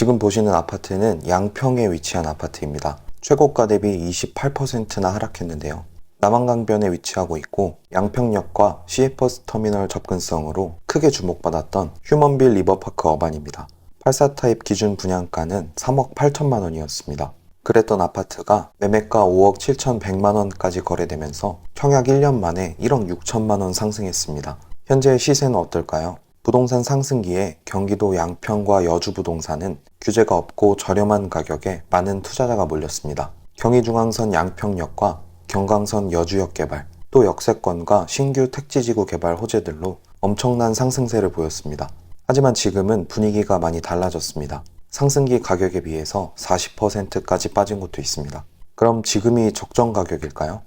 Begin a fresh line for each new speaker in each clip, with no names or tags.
지금 보시는 아파트는 양평에 위치한 아파트입니다. 최고가 대비 28%나 하락했는데요. 남한강변에 위치하고 있고 양평역과 시외버스 터미널 접근성으로 크게 주목받았던 휴먼빌 리버파크 어반입니다. 84 타입 기준 분양가는 3억 8천만 원이었습니다. 그랬던 아파트가 매매가 5억 7천100만 원까지 거래되면서 청약 1년 만에 1억 6천만 원 상승했습니다. 현재 시세는 어떨까요? 부동산 상승기에 경기도 양평과 여주 부동산은 규제가 없고 저렴한 가격에 많은 투자자가 몰렸습니다. 경의중앙선 양평역과 경강선 여주역 개발, 또 역세권과 신규 택지지구 개발 호재들로 엄청난 상승세를 보였습니다. 하지만 지금은 분위기가 많이 달라졌습니다. 상승기 가격에 비해서 40%까지 빠진 곳도 있습니다. 그럼 지금이 적정 가격일까요?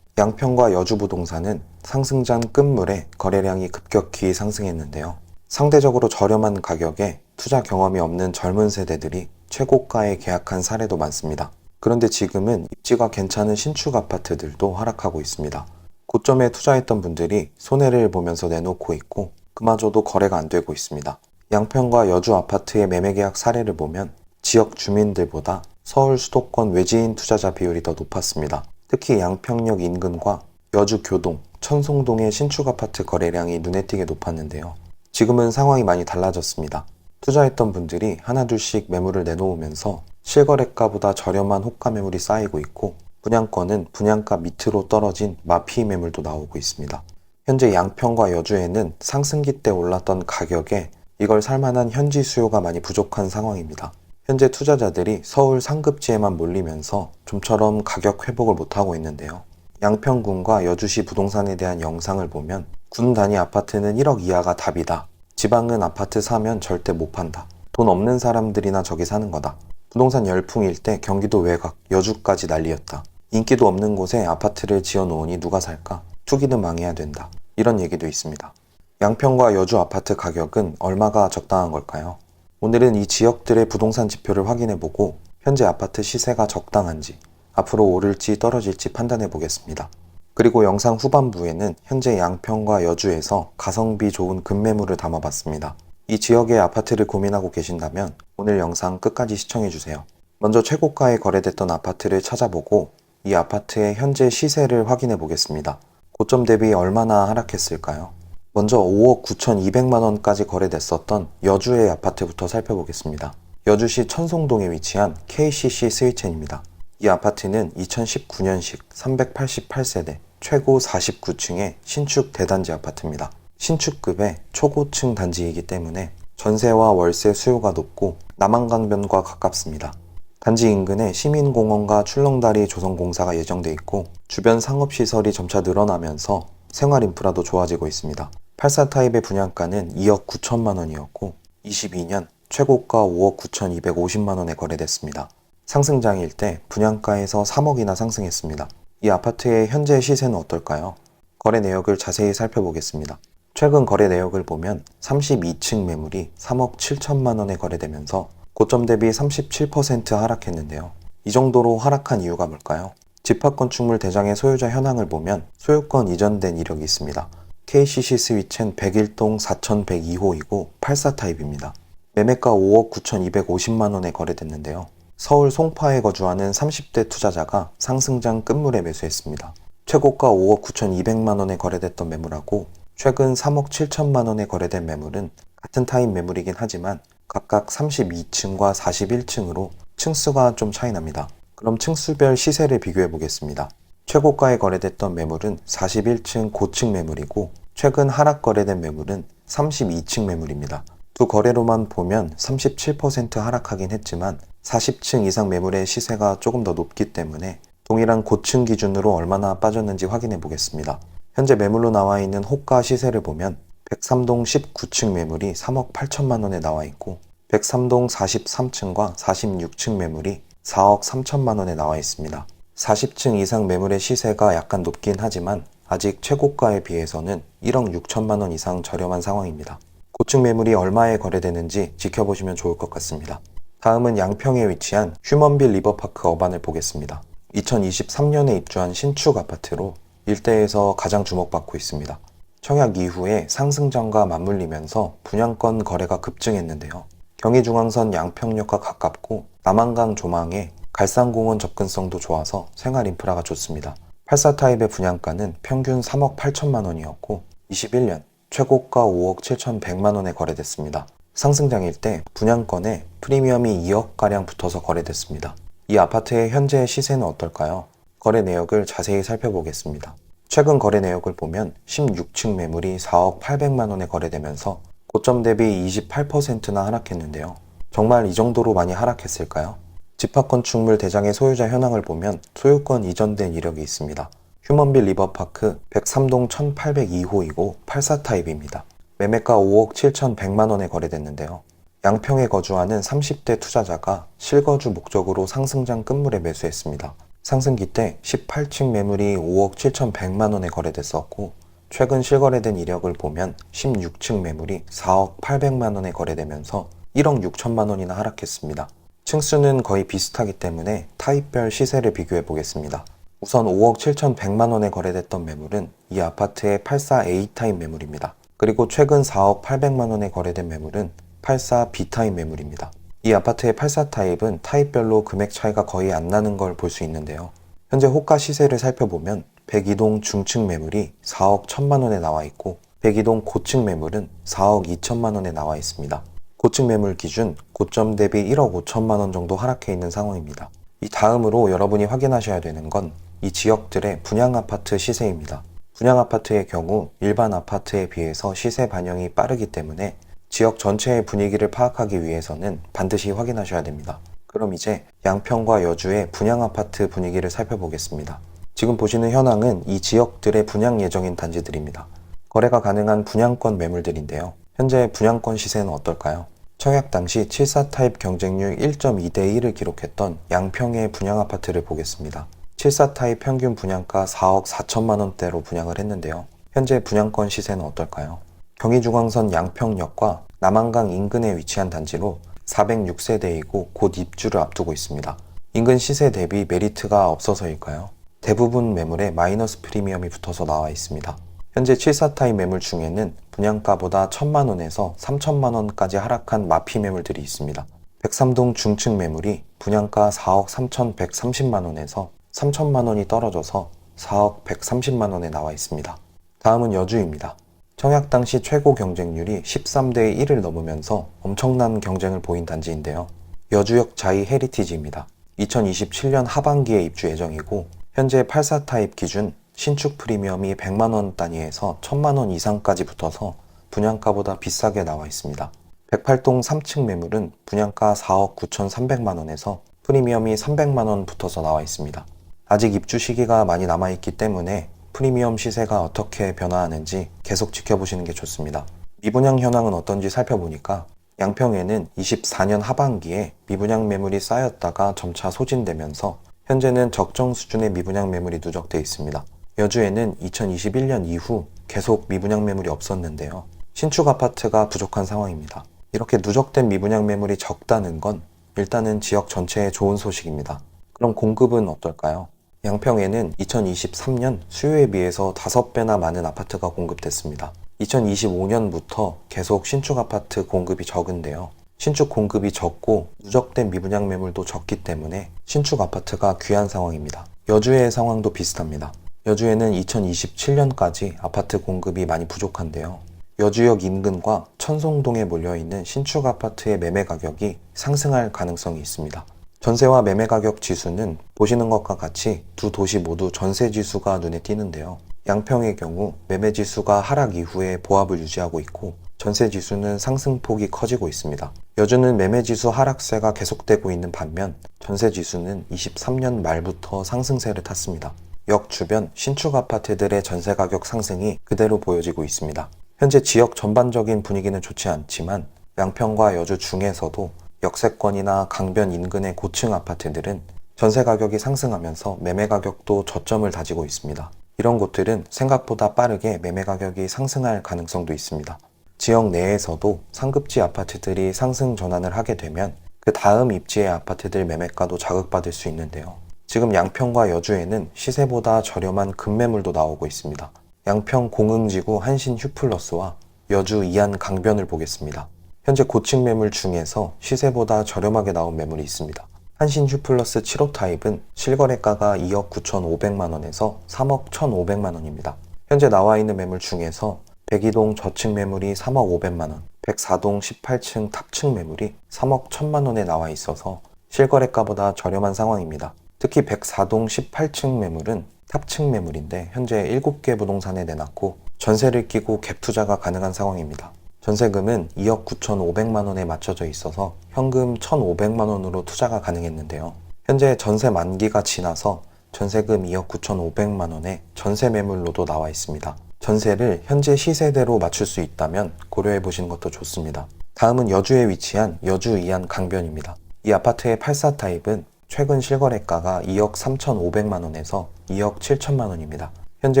양평과 여주 부동산은 상승장 끝물에 거래량이 급격히 상승했는데요. 상대적으로 저렴한 가격에 투자 경험이 없는 젊은 세대들이 최고가에 계약한 사례도 많습니다. 그런데 지금은 입지가 괜찮은 신축 아파트들도 하락하고 있습니다. 고점에 투자했던 분들이 손해를 보면서 내놓고 있고 그마저도 거래가 안 되고 있습니다. 양평과 여주 아파트의 매매 계약 사례를 보면 지역 주민들보다 서울 수도권 외지인 투자자 비율이 더 높았습니다. 특히 양평역 인근과 여주 교동, 천송동의 신축 아파트 거래량이 눈에 띄게 높았는데요. 지금은 상황이 많이 달라졌습니다. 투자했던 분들이 하나둘씩 매물을 내놓으면서 실거래가보다 저렴한 호가 매물이 쌓이고 있고 분양권은 분양가 밑으로 떨어진 마피 매물도 나오고 있습니다. 현재 양평과 여주에는 상승기 때 올랐던 가격에 이걸 살만한 현지 수요가 많이 부족한 상황입니다. 현재 투자자들이 서울 상급지에만 몰리면서 좀처럼 가격 회복을 못하고 있는데요. 양평군과 여주시 부동산에 대한 영상을 보면 군 단위 아파트는 1억 이하가 답이다. 지방은 아파트 사면 절대 못 판다. 돈 없는 사람들이나 저기 사는 거다. 부동산 열풍일 때 경기도 외곽, 여주까지 난리였다. 인기도 없는 곳에 아파트를 지어 놓으니 누가 살까? 투기는 망해야 된다. 이런 얘기도 있습니다. 양평과 여주 아파트 가격은 얼마가 적당한 걸까요? 오늘은 이 지역들의 부동산 지표를 확인해 보고 현재 아파트 시세가 적당한지, 앞으로 오를지 떨어질지 판단해 보겠습니다. 그리고 영상 후반부에는 현재 양평과 여주에서 가성비 좋은 급매물을 담아봤습니다. 이 지역의 아파트를 고민하고 계신다면 오늘 영상 끝까지 시청해 주세요. 먼저 최고가에 거래됐던 아파트를 찾아보고 이 아파트의 현재 시세를 확인해 보겠습니다. 고점 대비 얼마나 하락했을까요? 먼저 5억 9,200만 원까지 거래됐었던 여주의 아파트부터 살펴보겠습니다. 여주시 천송동에 위치한 KCC 스위첸입니다. 이 아파트는 2019년식 388세대 최고 49층의 신축 대단지 아파트입니다. 신축급의 초고층 단지이기 때문에 전세와 월세 수요가 높고 남한강변과 가깝습니다. 단지 인근에 시민공원과 출렁다리 조성공사가 예정돼 있고 주변 상업시설이 점차 늘어나면서 생활 인프라도 좋아지고 있습니다. 84 타입의 분양가는 2억 9천만 원이었고 22년 최고가 5억 9,250만 원에 거래됐습니다. 상승장일 때 분양가에서 3억이나 상승했습니다. 이 아파트의 현재 시세는 어떨까요? 거래 내역을 자세히 살펴보겠습니다. 최근 거래 내역을 보면 32층 매물이 3억 7천만 원에 거래되면서 고점 대비 37% 하락했는데요. 이 정도로 하락한 이유가 뭘까요? 집합건축물 대장의 소유자 현황을 보면 소유권 이전된 이력이 있습니다. KCC 스위첸 101동 4102호이고 84 타입입니다. 매매가 5억 9,250만 원에 거래됐는데요. 서울 송파에 거주하는 30대 투자자가 상승장 끝물에 매수했습니다. 최고가 5억 9,200만 원에 거래됐던 매물하고 최근 3억 7천만 원에 거래된 매물은 같은 타입 매물이긴 하지만 각각 32층과 41층으로 층수가 좀 차이 납니다. 그럼 층수별 시세를 비교해 보겠습니다. 최고가에 거래됐던 매물은 41층 고층 매물이고 최근 하락 거래된 매물은 32층 매물입니다. 두 거래로만 보면 37% 하락하긴 했지만 40층 이상 매물의 시세가 조금 더 높기 때문에 동일한 고층 기준으로 얼마나 빠졌는지 확인해 보겠습니다. 현재 매물로 나와 있는 호가 시세를 보면 103동 19층 매물이 3억 8천만 원에 나와 있고 103동 43층과 46층 매물이 4억 3천만 원에 나와 있습니다. 40층 이상 매물의 시세가 약간 높긴 하지만 아직 최고가에 비해서는 1억 6천만 원 이상 저렴한 상황입니다. 고층 매물이 얼마에 거래되는지 지켜보시면 좋을 것 같습니다. 다음은 양평에 위치한 휴먼빌 리버파크 어반을 보겠습니다. 2023년에 입주한 신축 아파트로 일대에서 가장 주목받고 있습니다. 청약 이후에 상승장과 맞물리면서 분양권 거래가 급증했는데요. 경의중앙선 양평역과 가깝고 남한강 조망에 갈산공원 접근성도 좋아서 생활 인프라가 좋습니다. 84 타입의 분양가는 평균 3억 8천만 원이었고 21년 최고가 5억 7천 100만 원에 거래됐습니다. 상승장일 때 분양권에 프리미엄이 2억가량 붙어서 거래됐습니다. 이 아파트의 현재 시세는 어떨까요? 거래 내역을 자세히 살펴보겠습니다. 최근 거래 내역을 보면 16층 매물이 4억 800만 원에 거래되면서 고점 대비 28%나 하락했는데요. 정말 이 정도로 많이 하락했을까요? 집합건축물 대장의 소유자 현황을 보면 소유권 이전된 이력이 있습니다. 휴먼빌 리버파크 103동 1802호이고 84 타입입니다. 매매가 5억 7,100만 원에 거래됐는데요. 양평에 거주하는 30대 투자자가 실거주 목적으로 상승장 끝물에 매수했습니다. 상승기 때 18층 매물이 5억 7,100만 원에 거래됐었고 최근 실거래된 이력을 보면 16층 매물이 4억 800만 원에 거래되면서 1억 6천만 원이나 하락했습니다. 층수는 거의 비슷하기 때문에 타입별 시세를 비교해 보겠습니다. 우선 5억 7,100만 원에 거래됐던 매물은 이 아파트의 84A 타입 매물입니다. 그리고 최근 4억 800만 원에 거래된 매물은 84B 타입 매물입니다. 이 아파트의 84 타입은 타입별로 금액 차이가 거의 안 나는 걸 볼 수 있는데요. 현재 호가 시세를 살펴보면 102동 중층 매물이 4억 1천만 원에 나와 있고 102동 고층 매물은 4억 2천만 원에 나와 있습니다. 고층 매물 기준 고점 대비 1억 5천만 원 정도 하락해 있는 상황입니다. 이 다음으로 여러분이 확인하셔야 되는 건 이 지역들의 분양 아파트 시세입니다. 분양 아파트의 경우 일반 아파트에 비해서 시세 반영이 빠르기 때문에 지역 전체의 분위기를 파악하기 위해서는 반드시 확인하셔야 됩니다. 그럼 이제 양평과 여주의 분양 아파트 분위기를 살펴보겠습니다. 지금 보시는 현황은 이 지역들의 분양 예정인 단지들입니다. 거래가 가능한 분양권 매물들인데요. 현재 분양권 시세는 어떨까요? 청약 당시 74 타입 경쟁률 1.2대 1을 기록했던 양평의 분양 아파트를 보겠습니다. 74 타입 평균 분양가 4억 4천만 원대로 분양을 했는데요. 현재 분양권 시세는 어떨까요? 경의중앙선 양평역과 남한강 인근에 위치한 단지로 406세대이고 곧 입주를 앞두고 있습니다. 인근 시세 대비 메리트가 없어서일까요? 대부분 매물에 마이너스 프리미엄이 붙어서 나와 있습니다. 현재 74 타입 매물 중에는 분양가보다 1천만 원에서 3천만 원까지 하락한 마피 매물들이 있습니다. 103동 중층 매물이 분양가 4억 3,130만 원에서 3천만 원이 떨어져서 4억 130만 원에 나와 있습니다. 다음은 여주입니다. 청약 당시 최고 경쟁률이 13대 1을 넘으면서 엄청난 경쟁을 보인 단지인데요. 여주역 자이 헤리티지입니다. 2027년 하반기에 입주 예정이고 현재 84 타입 기준 신축 프리미엄이 100만 원 단위에서 1000만 원 이상까지 붙어서 분양가보다 비싸게 나와 있습니다. 108동 3층 매물은 분양가 4억 9,300만 원에서 프리미엄이 300만 원 붙어서 나와 있습니다. 아직 입주 시기가 많이 남아있기 때문에 프리미엄 시세가 어떻게 변화하는지 계속 지켜보시는 게 좋습니다. 미분양 현황은 어떤지 살펴보니까 양평에는 24년 하반기에 미분양 매물이 쌓였다가 점차 소진되면서 현재는 적정 수준의 미분양 매물이 누적돼 있습니다. 여주에는 2021년 이후 계속 미분양 매물이 없었는데요. 신축 아파트가 부족한 상황입니다. 이렇게 누적된 미분양 매물이 적다는 건 일단은 지역 전체에 좋은 소식입니다. 그럼 공급은 어떨까요? 양평에는 2023년 수요에 비해서 5배나 많은 아파트가 공급됐습니다. 2025년부터 계속 신축 아파트 공급이 적은데요. 신축 공급이 적고 누적된 미분양 매물도 적기 때문에 신축 아파트가 귀한 상황입니다. 여주의 상황도 비슷합니다. 여주에는 2027년까지 아파트 공급이 많이 부족한데요. 여주역 인근과 천송동에 몰려있는 신축 아파트의 매매 가격이 상승할 가능성이 있습니다. 전세와 매매 가격 지수는 보시는 것과 같이 두 도시 모두 전세 지수가 눈에 띄는데요. 양평의 경우 매매 지수가 하락 이후에 보합을 유지하고 있고 전세 지수는 상승폭이 커지고 있습니다. 여주는 매매 지수 하락세가 계속되고 있는 반면 전세 지수는 23년 말부터 상승세를 탔습니다. 역 주변 신축 아파트들의 전세 가격 상승이 그대로 보여지고 있습니다. 현재 지역 전반적인 분위기는 좋지 않지만 양평과 여주 중에서도 역세권이나 강변 인근의 고층 아파트들은 전세 가격이 상승하면서 매매 가격도 저점을 다지고 있습니다. 이런 곳들은 생각보다 빠르게 매매 가격이 상승할 가능성도 있습니다. 지역 내에서도 상급지 아파트들이 상승 전환을 하게 되면 그 다음 입지의 아파트들 매매가도 자극받을 수 있는데요. 지금 양평과 여주에는 시세보다 저렴한 급매물도 나오고 있습니다. 양평 공흥지구 한신 휴플러스와 여주 이안 강변을 보겠습니다. 현재 고층 매물 중에서 시세보다 저렴하게 나온 매물이 있습니다. 한신 휴플러스 7호 타입은 실거래가가 2억 9,500만 원에서 3억 1,500만 원입니다. 현재 나와 있는 매물 중에서 102동 저층 매물이 3억 500만 원, 104동 18층 탑층 매물이 3억 1천만 원에 나와 있어서 실거래가보다 저렴한 상황입니다. 특히 104동 18층 매물은 탑층 매물인데 현재 7개 부동산에 내놨고 전세를 끼고 갭 투자가 가능한 상황입니다. 전세금은 2억 9,500만 원에 맞춰져 있어서 현금 1,500만 원으로 투자가 가능했는데요. 현재 전세 만기가 지나서 전세금 2억 9,500만 원에 전세 매물로도 나와 있습니다. 전세를 현재 시세대로 맞출 수 있다면 고려해 보시는 것도 좋습니다. 다음은 여주에 위치한 여주 이안 강변입니다. 이 아파트의 84 타입은 최근 실거래가가 2억 3,500만 원에서 2억 7천만 원입니다. 현재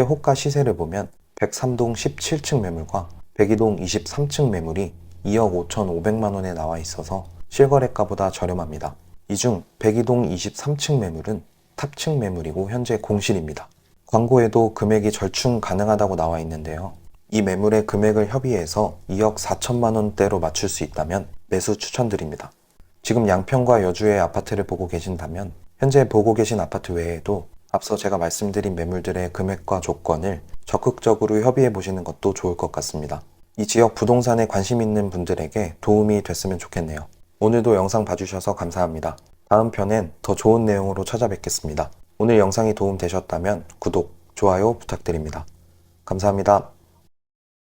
호가 시세를 보면 103동 17층 매물과 102동 23층 매물이 2억 5,500만 원에 나와 있어서 실거래가보다 저렴합니다. 이중 102동 23층 매물은 탑층 매물이고 현재 공실입니다. 광고에도 금액이 절충 가능하다고 나와 있는데요. 이 매물의 금액을 협의해서 2억 4천만 원대로 맞출 수 있다면 매수 추천드립니다. 지금 양평과 여주의 아파트를 보고 계신다면 현재 보고 계신 아파트 외에도 앞서 제가 말씀드린 매물들의 금액과 조건을 적극적으로 협의해 보시는 것도 좋을 것 같습니다. 이 지역 부동산에 관심 있는 분들에게 도움이 됐으면 좋겠네요. 오늘도 영상 봐주셔서 감사합니다. 다음 편엔 더 좋은 내용으로 찾아뵙겠습니다. 오늘 영상이 도움 되셨다면 구독, 좋아요 부탁드립니다. 감사합니다.